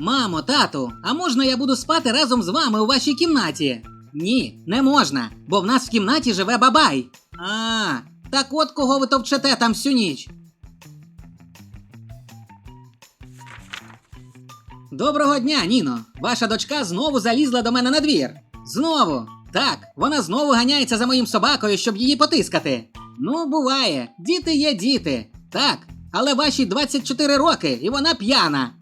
Мамо, тату, а можна я буду спати разом з вами у вашій кімнаті? Ні, не можна, бо в нас в кімнаті живе бабай. А, так от кого ви товчете там всю ніч. Доброго дня, Ніно. Ваша дочка знову залізла до мене на двір. Знову. Так, вона знову ганяється за моїм собакою, щоб її потискати. Ну, буває, діти є діти. Так, але вашій 24 роки, і вона п'яна.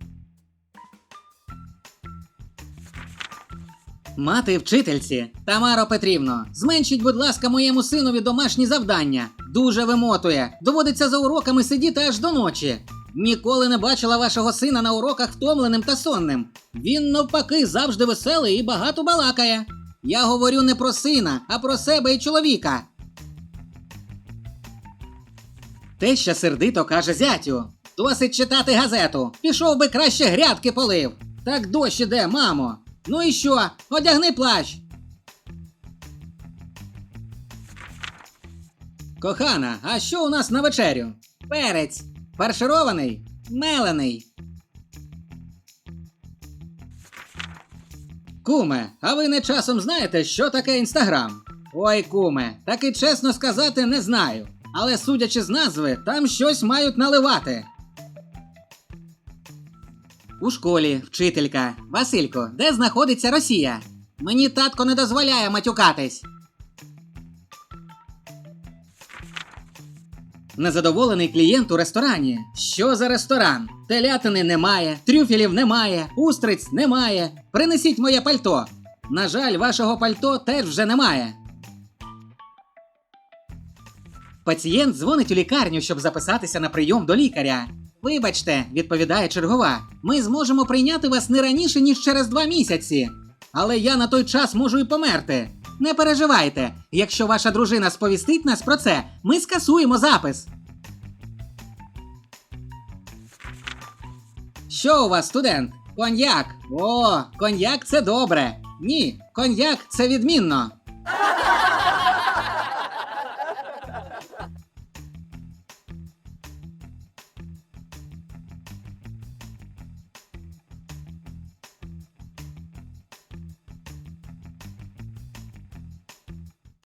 Мати вчительці, Тамаро Петрівно, зменшіть, будь ласка, моєму синові домашні завдання. Дуже вимотує. Доводиться за уроками сидіти аж до ночі. Ніколи не бачила вашого сина на уроках втомленим та сонним. Він, навпаки, завжди веселий і багато балакає. Я говорю не про сина, а про себе і чоловіка. Теща сердито каже зятю. Досить читати газету. Пішов би краще грядки полив. Так дощ іде, мамо. Ну і що? Одягни плащ. Кохана, а що у нас на вечерю? Перець. Фарширований, мелений. Куме, а ви не часом знаєте, що таке інстаграм? Ой, куме, так і чесно сказати не знаю. Але судячи з назви, там щось мають наливати. У школі, вчителька. Василько, де знаходиться Росія? Мені татко не дозволяє матюкатись. Незадоволений клієнт у ресторані. Що за ресторан? Телятини немає, трюфелів немає, устриць немає. Принесіть моє пальто. На жаль, вашого пальто теж вже немає. Пацієнт дзвонить у лікарню, щоб записатися на прийом до лікаря. Вибачте, відповідає чергова, ми зможемо прийняти вас не раніше, ніж через два місяці. Але я на той час можу і померти. Не переживайте, якщо ваша дружина сповістить нас про це, ми скасуємо запис. Що у вас, студент? Коньяк. О, коньяк це добре. Ні, коньяк це відмінно.